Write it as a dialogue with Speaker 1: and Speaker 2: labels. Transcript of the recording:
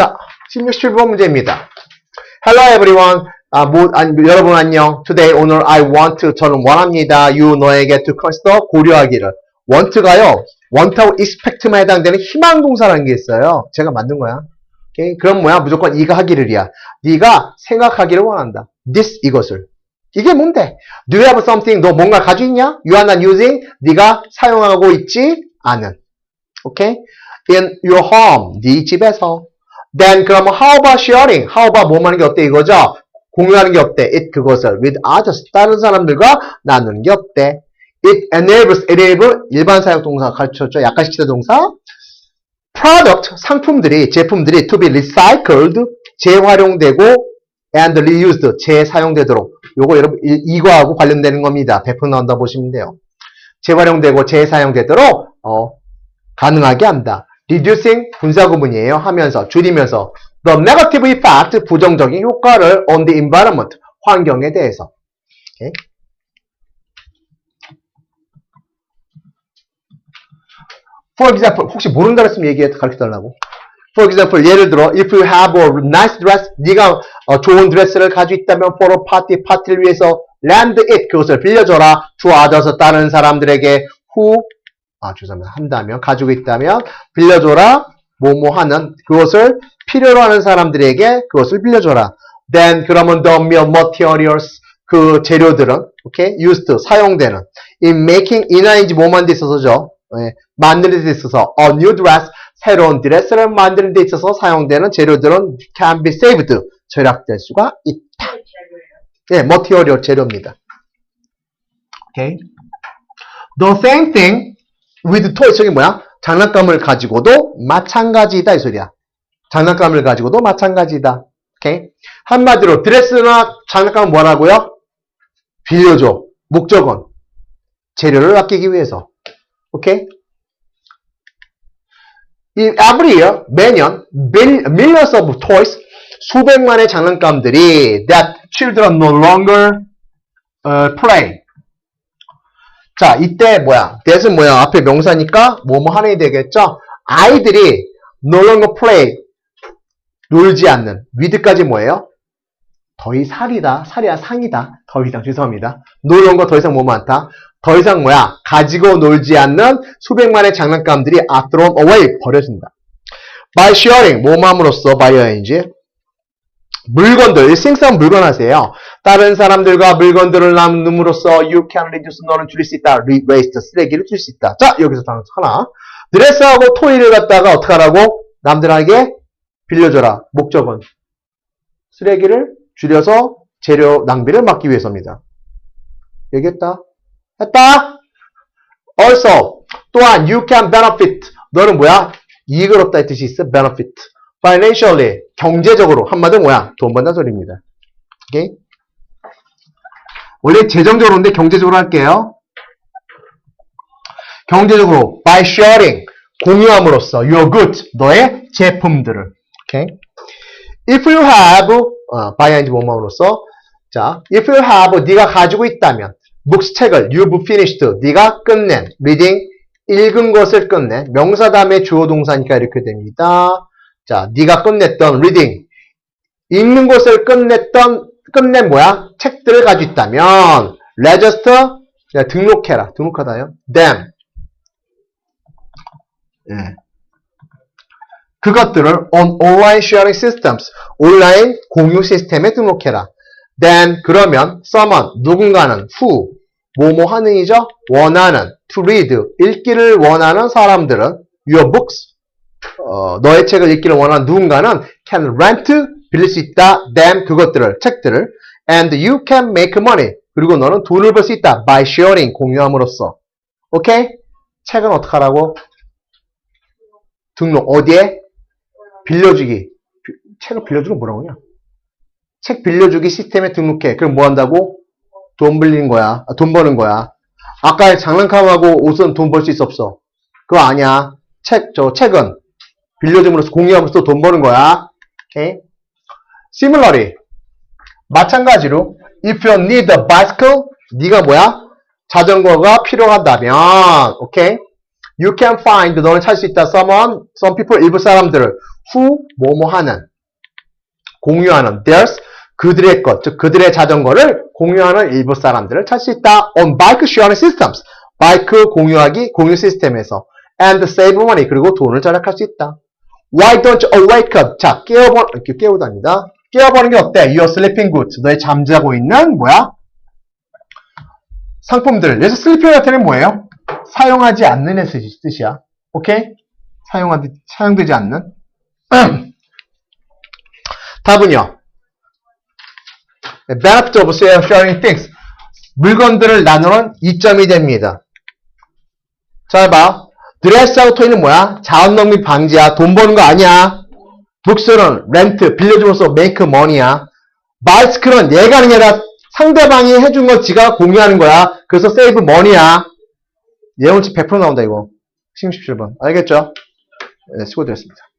Speaker 1: 자, 16번 문제입니다. Hello everyone. 아, 뭐, 아니, 여러분 안녕. Today, 오늘 I want to, 저는 원합니다. You, 너에게 to consider, 고려하기를. want가요, want하고 expect만 해당되는 희망 동사라는 게 있어요. 제가 만든 거야. 오케이? 그럼 뭐야? 무조건 이가 하기를이야. 네가 생각하기를 원한다. this, 이것을. 이게 뭔데? Do you have something? 너 뭔가 가지고 있냐? You are not using? 네가 사용하고 있지 않은. 오케이? In your home. 네 집에서. Then 그럼 how about sharing? How about 뭐 하는 게 어때 이거죠? 공유하는 게 어때? It 그것을 with others 다른 사람들과 나누는 게 어때? It enables enable 일반 사역 동사 가르쳤죠. 약간씩 시대 동사. Product 상품들이 제품들이 to be recycled 재활용되고 and reused 재사용되도록 요거 여러분 이- 이거하고 관련되는 겁니다. 100% 나온다 보시면 돼요. 재활용되고 재사용되도록 어, 가능하게 한다. Reducing 분사 구문이에요. 하면서 줄이면서 the negative effect 부정적인 효과를 on the environment 환경에 대해서. 오케이? For example, 혹시 모른다 그랬으면 얘기해 가르쳐 달라고. For example, 예를 들어, if you have a nice dress, 네가 어, 좋은 드레스를 가지고 있다면 for a party, 파티를 위해서 lend it, 그것을 빌려줘라. to others, 다른 사람들에게 who, 아, 죄송합니다. 한다면, 가지고 있다면, 빌려줘라. 뭐뭐 하는, 그것을 필요로 하는 사람들에게 그것을 빌려줘라. Then, 그러면 the materials, 그 재료들은, okay, used, 사용되는, in making, 인화인지 뭐만 돼 있어서죠. 예, 만드는 데 있어서, a new dress, 새로운 드레스를 만드는 데 있어서 사용되는 재료들은 can be saved, 절약될 수가 있다. 예, material 재료입니다. 오케이. The same thing with toy. 저게 뭐야? 장난감을 가지고도 마찬가지다 이 소리야. 장난감을 가지고도 마찬가지다. 오케이. 한마디로 드레스나 장난감은 뭐라고요? 빌려줘. 목적은 재료를 아끼기 위해서. 오케이. 이 every year 매년 mil- millions of toys 수백만의 장난감들이 that children no longer uh, play. 자, 이때 뭐야? that은 뭐야? 앞에 명사니까 뭐뭐 하는 게 되겠죠? 아이들이 no longer play 놀지 않는 with까지 뭐예요? 더 이상 살이다, 살이야 상이다. 더 이상 죄송합니다. no longer 더 이상 뭐 많다. 더 이상 뭐야? 가지고 놀지 않는 수백만의 장난감들이 are thrown away 버려진다. by sharing 모함으로써 by ing 물건들 생산 물건 하세요. 다른 사람들과 물건들을 나눔으로써 you can reduce 너는 줄일 수 있다. waste 쓰레기를 줄일 수 있다. 자 여기서 단 하나 드레스하고 토이를 갖다가 어떻게 하라고 남들에게 빌려줘라. 목적은 쓰레기를 줄여서 재료 낭비를 막기 위해서입니다. 얘기했다. 했다. Also 또한 you can benefit 너는 뭐야? 이익을 얻다 이 뜻이 있어. benefit. financially 경제적으로 한마디로 뭐야? 돈 번다는 소리입니다. 오케이? 원래 재정적으로인데 경제적으로 할게요. 경제적으로 by sharing 공유함으로써 your goods 너의 제품들을 오케이? if you have 어, by ing 뭐뭐로써 자 if you have 네가 가지고 있다면 books 책을 you've finished 네가 끝낸 reading 읽은 것을 끝낸 명사 다음에 주어 동사니까 이렇게 됩니다. 자, 네가 끝냈던 reading 읽는 것을 끝냈던 끝낸 뭐야? 책들을 가지고 있다면 register 야, 등록해라. 등록하다요. them 예. 그것들을 on online sharing systems 온라인 공유 시스템에 등록해라. then 그러면 someone 누군가는 who 뭐뭐 하는이죠? 원하는 to read 읽기를 원하는 사람들은 your books 어, 너의 책을 읽기를 원하는 누군가는 can rent 빌릴 수 있다 them 그것들을 책들을 and you can make money 그리고 너는 돈을 벌 수 있다 by sharing 공유함으로써 오케이? 책은 어떻게 하라고? 등록 어디에? 빌려주기 비- 책을 빌려주는 뭐라고 하냐? 책 빌려주기 시스템에 등록해 그럼 뭐 한다고? 돈 빌린 거야 아, 돈 버는 거야 아까 장난감하고 옷은 돈 벌 수 있어 없어? 그거 아니야 책, 저 책은 빌려줌으로써 공유함으로써 돈 버는 거야. 오케이? Similarly, 마찬가지로 if you need a bicycle, 네가 뭐야? 자전거가 필요하다면, 오케이? You can find 너는 찾을 수 있다. Someone, some people 일부 사람들을 who 뭐뭐 하는 공유하는 theirs 그들의 것, 즉 그들의 자전거를 공유하는 일부 사람들을 찾을 수 있다. On bike sharing systems. 바이크 공유하기 공유 시스템에서 and save money 그리고 돈을 절약할 수 있다. Why don't you wake up? 자, 깨워버, 이렇게 깨우다니다. 깨워버리는 게 어때? You're sleeping good. 너의 잠자고 있는, 뭐야? 상품들. 그래서 sleeping 같은 뭐예요? 사용하지 않는 의 뜻이야. 오케이? 사용하지, 사용되지 않는. 답은요. benefit of sharing things. 물건들을 나누는 이점이 됩니다. 잘 봐. 드레스하고 토이는 뭐야? 자원농립 방지야. 돈 버는 거 아니야. 북스는 렌트, 빌려줌으로써 make money야. 바이스클은 얘가 게 아니라 상대방이 해준 거 지가 공유하는 거야. 그래서 save money야. 예원치 100% 나온다, 이거. 17번. 알겠죠? 네, 수고드렸습니다.